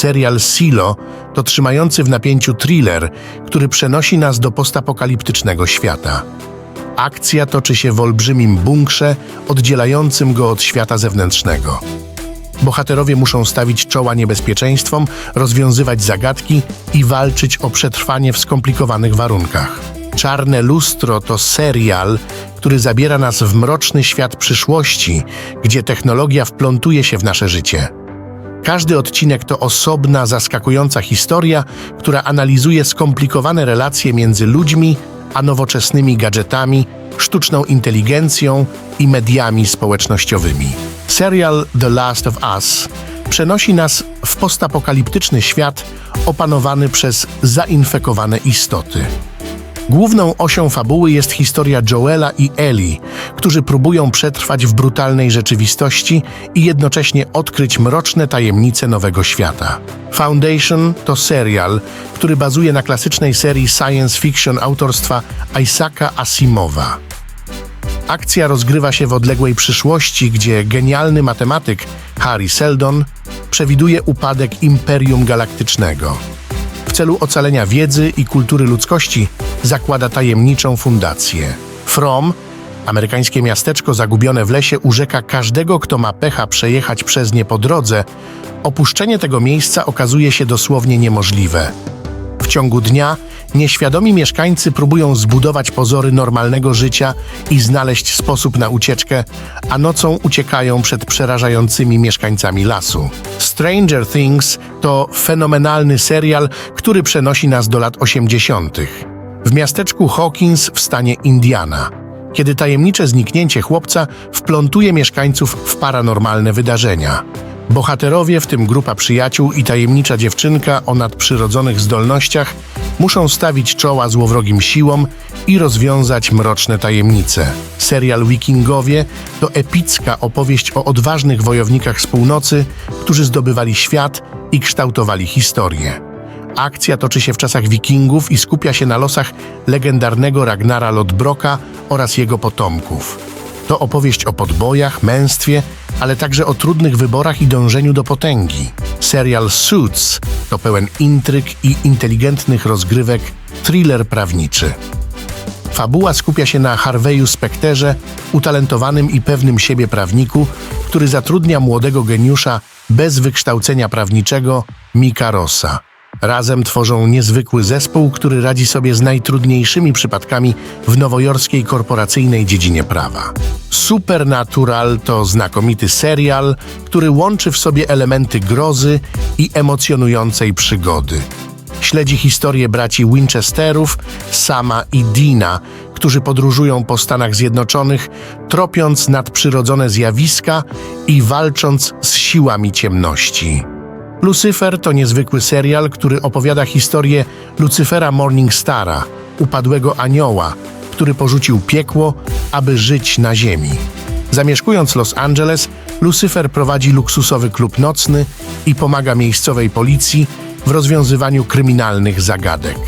Serial Silo to trzymający w napięciu thriller, który przenosi nas do postapokaliptycznego świata. Akcja toczy się w olbrzymim bunkrze oddzielającym go od świata zewnętrznego. Bohaterowie muszą stawić czoła niebezpieczeństwom, rozwiązywać zagadki i walczyć o przetrwanie w skomplikowanych warunkach. Czarne Lustro to serial, który zabiera nas w mroczny świat przyszłości, gdzie technologia wplątuje się w nasze życie. Każdy odcinek to osobna, zaskakująca historia, która analizuje skomplikowane relacje między ludźmi a nowoczesnymi gadżetami, sztuczną inteligencją i mediami społecznościowymi. Serial The Last of Us przenosi nas w postapokaliptyczny świat opanowany przez zainfekowane istoty. Główną osią fabuły jest historia Joela i Ellie, którzy próbują przetrwać w brutalnej rzeczywistości i jednocześnie odkryć mroczne tajemnice nowego świata. Foundation to serial, który bazuje na klasycznej serii science fiction autorstwa Isaaca Asimowa. Akcja rozgrywa się w odległej przyszłości, gdzie genialny matematyk Harry Seldon przewiduje upadek Imperium Galaktycznego. W celu ocalenia wiedzy i kultury ludzkości zakłada tajemniczą fundację. From, amerykańskie miasteczko zagubione w lesie, urzeka każdego, kto ma pecha przejechać przez nie po drodze. Opuszczenie tego miejsca okazuje się dosłownie niemożliwe. Ciągu dnia nieświadomi mieszkańcy próbują zbudować pozory normalnego życia i znaleźć sposób na ucieczkę, a nocą uciekają przed przerażającymi mieszkańcami lasu. Stranger Things to fenomenalny serial, który przenosi nas do lat 80. W miasteczku Hawkins w stanie Indiana, kiedy tajemnicze zniknięcie chłopca wplątuje mieszkańców w paranormalne wydarzenia. Bohaterowie, w tym grupa przyjaciół i tajemnicza dziewczynka o nadprzyrodzonych zdolnościach, muszą stawić czoła złowrogim siłom i rozwiązać mroczne tajemnice. Serial Wikingowie to epicka opowieść o odważnych wojownikach z północy, którzy zdobywali świat i kształtowali historię. Akcja toczy się w czasach wikingów i skupia się na losach legendarnego Ragnara Lodbroka oraz jego potomków. To opowieść o podbojach, męstwie, ale także o trudnych wyborach i dążeniu do potęgi. Serial Suits to pełen intryg i inteligentnych rozgrywek thriller prawniczy. Fabuła skupia się na Harveyu Specterze, utalentowanym i pewnym siebie prawniku, który zatrudnia młodego geniusza bez wykształcenia prawniczego Mika Rossa. Razem tworzą niezwykły zespół, który radzi sobie z najtrudniejszymi przypadkami w nowojorskiej korporacyjnej dziedzinie prawa. Supernatural to znakomity serial, który łączy w sobie elementy grozy i emocjonującej przygody. Śledzi historię braci Winchesterów, Sama i Dina, którzy podróżują po Stanach Zjednoczonych, tropiąc nadprzyrodzone zjawiska i walcząc z siłami ciemności. Lucyfer to niezwykły serial, który opowiada historię Lucyfera Morningstara, upadłego anioła, który porzucił piekło, aby żyć na ziemi. Zamieszkując Los Angeles, Lucyfer prowadzi luksusowy klub nocny i pomaga miejscowej policji w rozwiązywaniu kryminalnych zagadek.